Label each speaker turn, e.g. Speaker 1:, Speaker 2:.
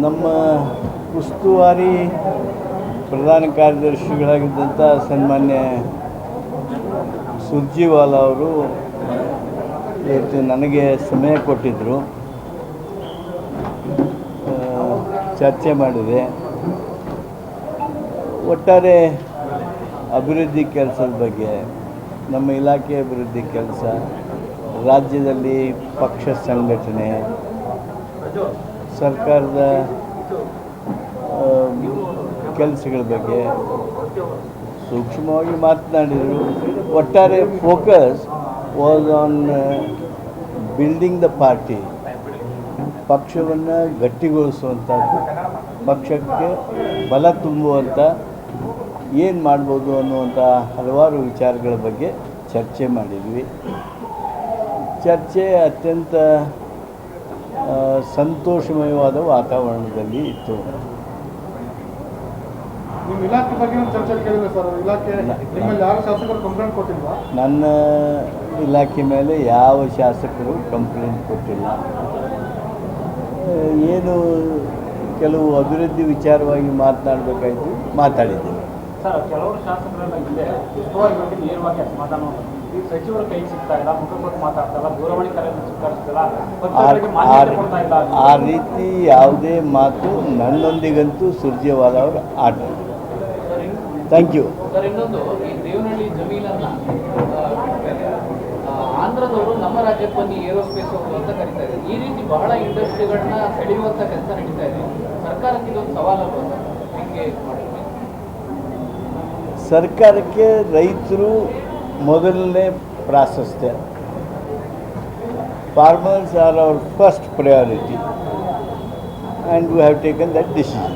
Speaker 1: ನಮ್ಮ ಉಸ್ತುವಾರಿ ಪ್ರಧಾನ ಕಾರ್ಯದರ್ಶಿಗಳಾಗಿದ್ದಂಥ ಸನ್ಮಾನ್ಯ ಸುರ್ಜಿವಾಲ ಅವರು ಇವತ್ತು ನನಗೆ ಸಮಯ ಕೊಟ್ಟಿದ್ದರು. ಚರ್ಚೆ ಮಾಡಿದೆ. ಒಟ್ಟಾರೆ ಅಭಿವೃದ್ಧಿ ಕೆಲಸದ ಬಗ್ಗೆ, ನಮ್ಮ ಇಲಾಖೆ ಅಭಿವೃದ್ಧಿ ಕೆಲಸ, ರಾಜ್ಯದಲ್ಲಿ ಪಕ್ಷ ಸಂಘಟನೆ ಸರ್ಕಾರದ ಕೆಲಸಗಳ ಬಗ್ಗೆ ಸೂಕ್ಷ್ಮವಾಗಿ ಮಾತನಾಡಿದರು. ಒಟ್ಟಾರೆ focus was on building the party ಪಕ್ಷವನ್ನು ಗಟ್ಟಿಗೊಳಿಸುವಂಥದ್ದು ಪಕ್ಷಕ್ಕೆ ಬಲ ತುಂಬುವಂಥ ಏನು ಮಾಡ್ಬೋದು ಅನ್ನುವಂಥ ಹಲವಾರು ವಿಚಾರಗಳ ಬಗ್ಗೆ ಚರ್ಚೆ ಮಾಡಿದ್ವಿ. ಚರ್ಚೆ ಅತ್ಯಂತ ಸಂತೋಷಮಯವಾದ ವಾತಾವರಣದಲ್ಲಿ ಇತ್ತು.
Speaker 2: ನಿಮ್ಮ ಇಲಾಖೆ ಬಗ್ಗೆ ಒಂದು ಚರ್ಚೆ ಕೇಳಿದ್ರೆ ಸರ್. ಇಲಾಖೆ
Speaker 1: ಇಲ್ಲ.
Speaker 2: ನಿಮ್ಮಲ್ಲಿ ಯಾರು ಶಾಸಕರು ಕಂಪ್ಲೇಂಟ್ ಕೊಟ್ಟಿಲ್ವಾ?
Speaker 1: ನನ್ನ ಇಲಾಖೆ ಮೇಲೆ ಯಾವ ಶಾಸಕರು ಕಂಪ್ಲೇಂಟ್ ಕೊಟ್ಟಿಲ್ಲ. ಏನು ಕೆಲವು ಅಭಿವೃದ್ಧಿ ವಿಚಾರವಾಗಿ ಮಾತನಾಡಬೇಕಾಯಿತು ಮಾತಾಡಿದ್ದೇವೆ.
Speaker 3: ಸರ್ ಕೆಲವರು ಶಾಸಕರೆಲ್ಲ ನೇರವಾಗಿ ಅಸಮಾಧಾನ ಸಚಿವರು ಕೈ ಸಿಗ್ತಾ ಇಲ್ಲ ಮುಖ ಕೊಟ್ಟು ಮಾತಾಡ್ತಾ ಇಲ್ಲ ದೂರವಾಣಿ ಕರೆ ಪತ್ರಕರ್ತರಿಗೆ
Speaker 1: ಆ- ರೀತಿ ಯಾವುದೇ ಮಾತು ನನ್ನೊಂದಿಗಂತೂ ಸುರ್ಜೇವಾಲ ಅವರು ಆಟ. ಥ್ಯಾಂಕ್ ಯು
Speaker 4: ಸರ್ ಇನ್ನೊಂದು ಈ ದೇವನಹಳ್ಳಿ ಜಮೀನನ್ನ ಆ, ಆ, ಆಂಧ್ರದವರು ನಮ್ಮ ರಾಜ್ಯಕ್ಕೆ ಬನ್ನಿ ಏರೋಸ್ಪೇಸ್ ಅವರು ಅಂತ ಕರೀತಾ ಇದ್ದಾರೆ. ಈ ರೀತಿ ಬಹಳ ಇಂಡಸ್ಟ್ರಿಗಳನ್ನ ಸೆಳೆಯುವಂತ ಕೆಲಸ ನಡೀತಾ ಇದೆ. ಸರ್ಕಾರಕ್ಕೆ ಇದೊಂದು ಹಿಂಗೆ
Speaker 1: ಸರ್ಕಾರಕ್ಕೆ ರೈತರು ಮೊದಲನೇ ಪ್ರಾಶಸ್ತ್ಯ. farmers are our first priority and we have taken that decision.